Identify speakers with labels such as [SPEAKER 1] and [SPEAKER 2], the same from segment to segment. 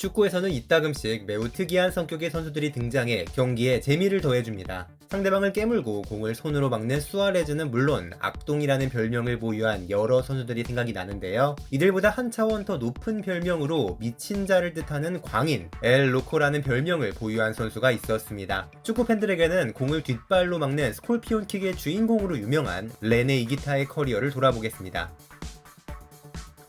[SPEAKER 1] 축구에서는 이따금씩 매우 특이한 성격의 선수들이 등장해 경기에 재미를 더해줍니다. 상대방을 깨물고 공을 손으로 막는 수아레즈는 물론 악동이라는 별명을 보유한 여러 선수들이 생각이 나는데요. 이들보다 한 차원 더 높은 별명으로 미친 자를 뜻하는 광인, 엘 로코라는 별명을 보유한 선수가 있었습니다. 축구 팬들에게는 공을 뒷발로 막는 스콜피온 킥의 주인공으로 유명한 레네 이기타의 커리어를 돌아보겠습니다.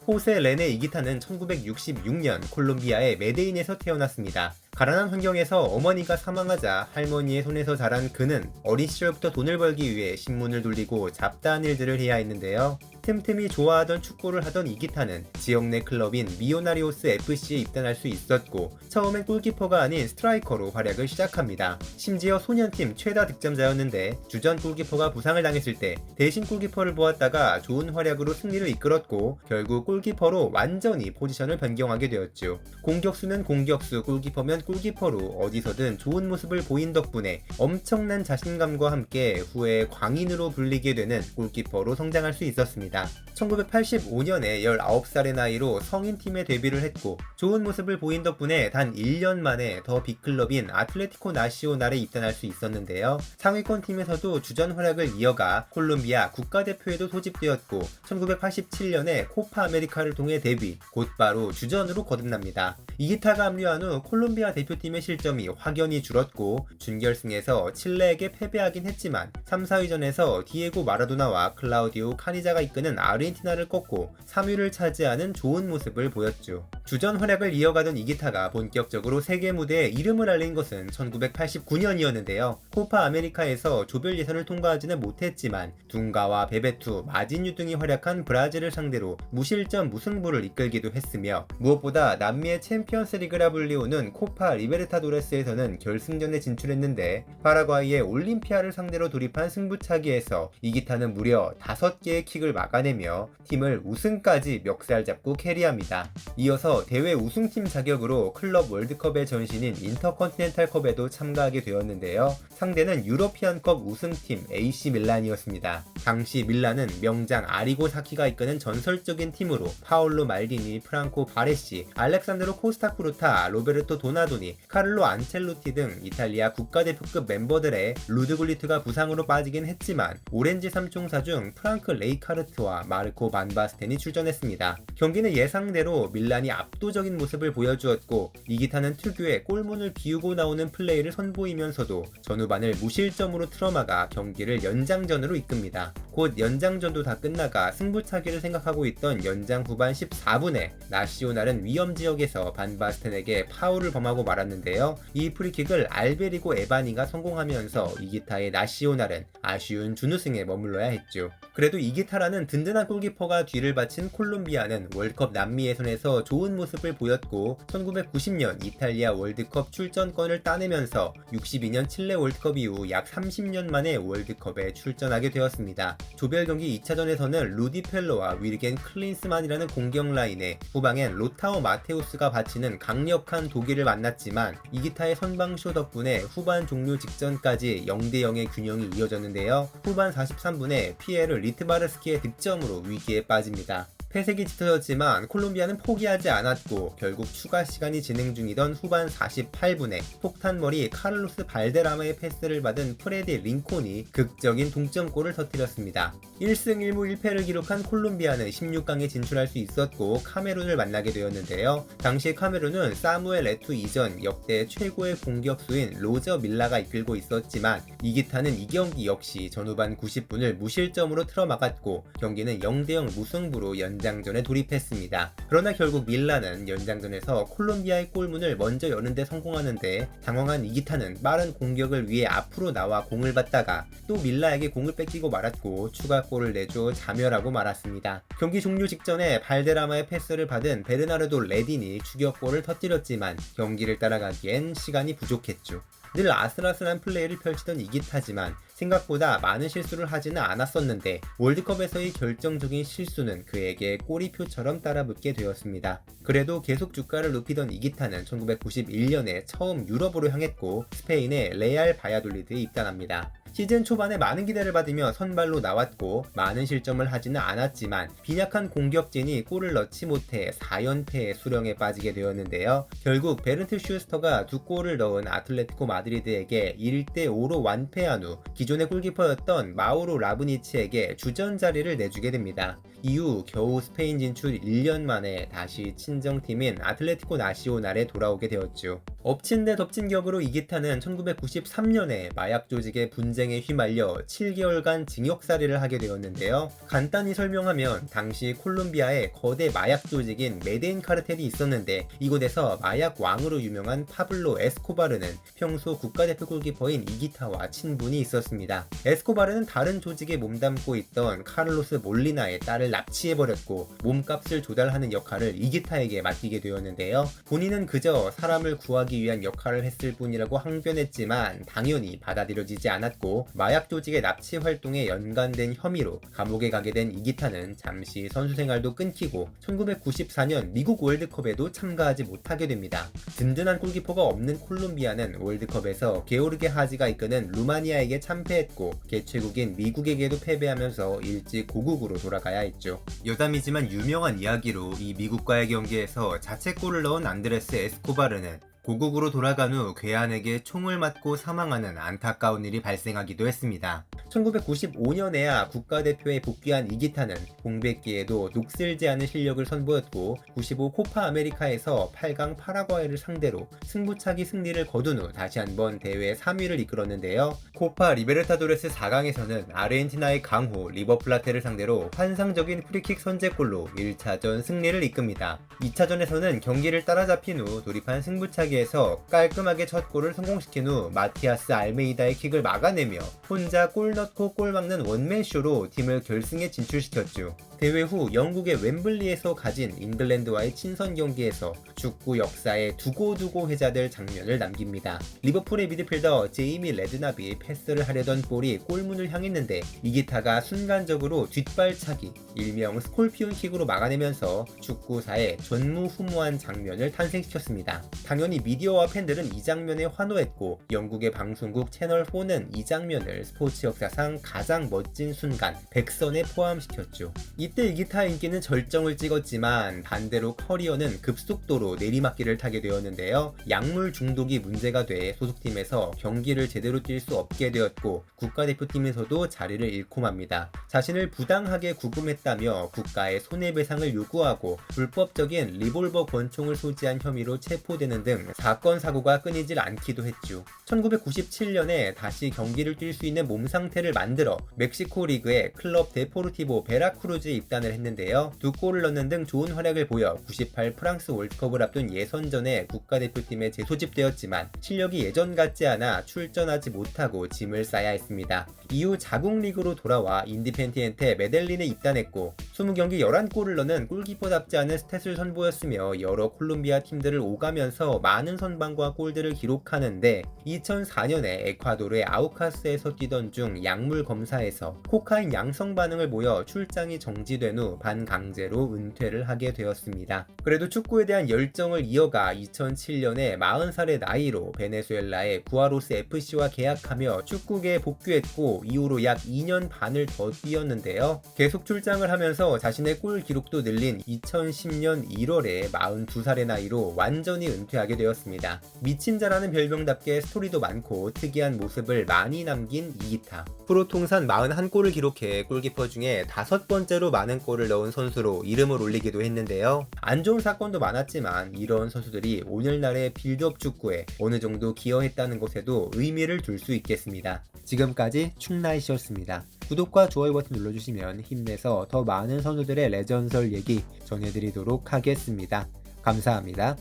[SPEAKER 1] 호세 레네 이기타는 1966년 콜롬비아의 메데인에서 태어났습니다. 가난한 환경에서 어머니가 사망하자 할머니의 손에서 자란 그는 어린 시절부터 돈을 벌기 위해 신문을 돌리고 잡다한 일들을 해야 했는데요. 틈틈이 좋아하던 축구를 하던 이기타는 지역 내 클럽인 미오나리오스 FC에 입단할 수 있었고 처음엔 골키퍼가 아닌 스트라이커로 활약을 시작합니다. 심지어 소년팀 최다 득점자였는데 주전 골키퍼가 부상을 당했을 때 대신 골키퍼를 보았다가 좋은 활약으로 승리를 이끌었고 결국 골키퍼로 완전히 포지션을 변경하게 되었죠. 공격수는 공격수, 골키퍼면 골키퍼로 어디서든 좋은 모습을 보인 덕분에 엄청난 자신감과 함께 후에 광인으로 불리게 되는 골키퍼로 성장할 수 있었습니다. 1985년에 19살의 나이로 성인팀에 데뷔를 했고 좋은 모습을 보인 덕분에 단 1년 만에 더 빅클럽인 아틀레티코 나시오날에 입단할 수 있었는데요. 상위권 팀에서도 주전 활약을 이어가 콜롬비아 국가대표에도 소집되었고 1987년에 코파 아메리카를 통해 데뷔, 곧바로 주전으로 거듭납니다. 이기타가 합류한 후 콜롬비아 대표팀의 실점이 확연히 줄었고 준결승에서 칠레에게 패배하긴 했지만 3, 4위전에서 디에고 마라도나와 클라우디오 카니자가 이끄는 아르헨티나를 꺾고 3위를 차지하는 좋은 모습을 보였죠. 주전 활약을 이어가던 이기타가 본격적으로 세계 무대에 이름을 알린 것은 1989년이었는데요. 코파 아메리카에서 조별 예선을 통과하지는 못했지만 둥가와 베베투, 마진유 등이 활약한 브라질을 상대로 무실점 무승부를 이끌기도 했으며 무엇보다 남미의 챔피언스 리그라 불리우는 코파 리베르타도레스에서는 결승전에 진출했는데 파라과이의 올림피아를 상대로 돌입한 승부차기에서 이기타는 무려 5개의 킥을 막아내며 팀을 우승까지 멱살 잡고 캐리합니다. 이어서 대회 우승팀 자격으로 클럽 월드컵의 전신인 인터컨티넨탈컵에도 참가하게 되었는데요. 상대는 유러피안컵 우승팀 AC 밀란이었습니다. 당시 밀란은 명장 아리고 사키가 이끄는 전설적인 팀으로 파올로 말디니, 프랑코 바레시, 알렉산드로 코스타쿠르타, 로베르토 도나도니, 카를로 안첼로티 등 이탈리아 국가대표급 멤버들의 루드굴리트가 부상으로 빠지긴 했지만 오렌지 삼총사 중 프랑크 레이카르트와 마르코 반바스텐이 출전했습니다. 경기는 예상대로 밀란이 압도적인 모습을 보여주었고 이기타는 특유의 골문을 비우고 나오는 플레이를 선보이면서도 전후반을 무실점으로 틀어막아 경기를 연장전으로 이끕니다. 곧 연장전도 다 끝나가 승부차기를 생각하고 있던 연장 후반 14분에 나시오날은 위험 지역에서 반바스텐에게 파울을 범하고 말았는데요. 이 프리킥을 알베리고 에바니가 성공하면서 이기타의 나시오날은 아쉬운 준우승에 머물러야 했죠. 그래도 이기타라는 든든한 골키퍼가 뒤를 바친 콜롬비아는 월컵 남미 예선에서 좋은 모습을 보였고 1990년 이탈리아 월드컵 출전권을 따내면서 62년 칠레 월드컵 이후 약 30년 만에 월드컵에 출전하게 되었습니다. 조별 경기 2차전에서는 루디 펠로와 윌겐 클린스만이라는 공격 라인에 후방엔 로타오 마테우스가 바치는 강력한 독일을 만났지만 이기타의 선방쇼 덕분에 후반 종료 직전까지 0대0의 균형이 이어졌는데요. 후반 43분에 피에르 리트바르스키의 득점으로 위기에 빠집니다. 패색이 짙어졌지만 콜롬비아는 포기하지 않았고 결국 추가 시간이 진행 중이던 후반 48분에 폭탄머리 카를로스 발데라마의 패스를 받은 프레디 링콘이 극적인 동점골을 터뜨렸습니다. 1승 1무 1패를 기록한 콜롬비아는 16강에 진출할 수 있었고 카메룬을 만나게 되었는데요. 당시 카메룬은 사무엘 에투 이전 역대 최고의 공격수인 로저 밀라가 이끌고 있었지만 이기타는 이 경기 역시 전후반 90분을 무실점으로 틀어막았고 경기는 0대0 무승부로 연 연장전에 돌입했습니다. 그러나 결국 밀라는 연장전에서 콜롬비아의 골문을 먼저 여는데 성공하는데 당황한 이기타는 빠른 공격을 위해 앞으로 나와 공을 받다가 또 밀라에게 공을 뺏기고 말았고 추가골을 내줘 자멸하고 말았습니다. 경기 종료 직전에 발데라마의 패스를 받은 베르나르도 레딘이 추격골을 터뜨렸지만 경기를 따라가기엔 시간이 부족했죠. 늘 아슬아슬한 플레이를 펼치던 이기타지만 생각보다 많은 실수를 하지는 않았었는데 월드컵에서의 결정적인 실수는 그에게 꼬리표처럼 따라붙게 되었습니다. 그래도 계속 주가를 높이던 이기타는 1991년에 처음 유럽으로 향했고 스페인의 레알 바야돌리드에 입단합니다. 시즌 초반에 많은 기대를 받으며 선발로 나왔고 많은 실점을 하지는 않았지만 빈약한 공격진이 골을 넣지 못해 4연패의 수령에 빠지게 되었는데요. 결국 베른트 슈스터가 두 골을 넣은 아틀레티코 마드리드에게 1대5로 완패한 후 기존의 골키퍼였던 마우로 라브니치에게 주전 자리를 내주게 됩니다. 이후 겨우 스페인 진출 1년 만에 다시 친정팀인 아틀레티코 나시오날에 돌아오게 되었죠. 엎친 데 덮친 격으로 이기타는 1993년에 마약 조직의 분쟁에 휘말려 7개월간 징역살이를 하게 되었는데요. 간단히 설명하면 당시 콜롬비아에 거대 마약 조직인 메데인 카르텔이 있었는데 이곳에서 마약 왕으로 유명한 파블로 에스코바르는 평소 국가대표 골키퍼인 이기타와 친분이 있었습니다. 에스코바르는 다른 조직에 몸담고 있던 카를로스 몰리나의 딸을 납치해버렸고 몸값을 조달하는 역할을 이기타에게 맡기게 되었는데요. 본인은 그저 사람을 구하기 위한 역할을 했을 뿐이라고 항변했지만 당연히 받아들여지지 않았고 마약 조직의 납치 활동에 연관된 혐의로 감옥에 가게 된 이기타는 잠시 선수 생활도 끊기고 1994년 미국 월드컵에도 참가하지 못하게 됩니다. 든든한 골키퍼가 없는 콜롬비아는 월드컵에서 게오르게 하지가 이끄는 루마니아에게 참패했고 개최국인 미국에게도 패배하면서 일찍 고국으로 돌아가야 했죠. 여담이지만 유명한 이야기로 이 미국과의 경기에서 자책골을 넣은 안드레스 에스코바르는 고국으로 돌아간 후 괴한에게 총을 맞고 사망하는 안타까운 일이 발생하기도 했습니다. 1995년에야 국가대표에 복귀한 이기타는 공백기에도 녹슬지 않은 실력을 선보였고 95 코파 아메리카에서 8강 파라과이를 상대로 승부차기 승리를 거둔 후 다시 한번 대회 3위를 이끌었는데요. 코파 리베르타도레스 4강에서는 아르헨티나의 강호 리버플라테를 상대로 환상적인 프리킥 선제골로 1차전 승리를 이끕니다. 2차전에서는 경기를 따라잡힌 후 돌입한 승부차기에서 깔끔하게 첫 골을 성공시킨 후 마티아스 알메이다의 킥을 막아내며 혼자 골 넣고 골 막는 원맨쇼로 팀을 결승에 진출시켰죠. 대회 후 영국의 웸블리에서 가진 잉글랜드와의 친선 경기에서 축구 역사에 두고두고 회자될 장면을 남깁니다. 리버풀의 미드필더 제이미 레드납이 패스를 하려던 볼이 골문을 향했는데 이기타가 순간적으로 뒷발차기, 일명 스콜피온 킥으로 막아내면서 축구사에 전무후무한 장면을 탄생시켰습니다. 당연히 미디어와 팬들은 이 장면에 환호했고 영국의 방송국 채널4는 이 장면을 스포츠 역사상 가장 멋진 순간 100선에 포함시켰죠. 이때 이 기타의 인기는 절정을 찍었지만 반대로 커리어는 급속도로 내리막길을 타게 되었는데요. 약물 중독이 문제가 돼 소속팀에서 경기를 제대로 뛸 수 없게 되었고 국가대표팀에서도 자리를 잃고 맙니다. 자신을 부당하게 구금했다며 국가에 손해배상을 요구하고 불법적인 리볼버 권총을 소지한 혐의로 체포되는 등 사건 사고가 끊이질 않기도 했죠. 1997년에 다시 경기를 뛸 수 있는 몸 상태를 만들어 멕시코 리그의 클럽 데포르티보 베라크루즈에 입단을 했는데요. 두 골을 넣는 등 좋은 활약을 보여 98 프랑스 월드컵을 앞둔 예선전에 국가대표팀에 재소집되었지만 실력이 예전 같지 않아 출전하지 못하고 짐을 싸야 했습니다. 이후 자국 리그로 돌아와 인디펜티엔테 메델린에 입단했고 20경기 11골을 넣는 골키퍼답지 않은 스탯을 선보였으며 여러 콜롬비아 팀들을 오가면서 많은 선방과 골들을 기록하는데 2004년에 에콰도르의 아우카스에서 뛰던 중 약물 검사에서 코카인 양성 반응을 보여 출장이 정지된 후 반강제로 은퇴를 하게 되었습니다. 그래도 축구에 대한 열정을 이어가 2007년에 40살의 나이로 베네수엘라의 구아로스 FC와 계약하며 축구계에 복귀했고 이후로 약 2년 반을 더 뛰었는데요. 계속 출장을 하면서 자신의 골 기록도 늘린 2010년 1월에 42살의 나이로 완전히 은퇴하게 되었습니다. 미친 자라는 별명답게 스토리도 많고 특이한 모습을 많이 남긴 이기타. 프로 통산 41골을 기록해 골키퍼 중에 다섯 번째로 많은 골을 넣은 선수로 이름을 올리기도 했는데요. 안 좋은 사건도 많았지만 이런 선수들이 오늘날의 빌드업 축구에 어느 정도 기여했다는 것에도 의미를 둘 수 있겠습니다. 지금까지 충나이시였습니다. 구독과 좋아요 버튼 눌러주시면 힘내서 더 많은 선수들의 레전설 얘기 전해드리도록 하겠습니다. 감사합니다.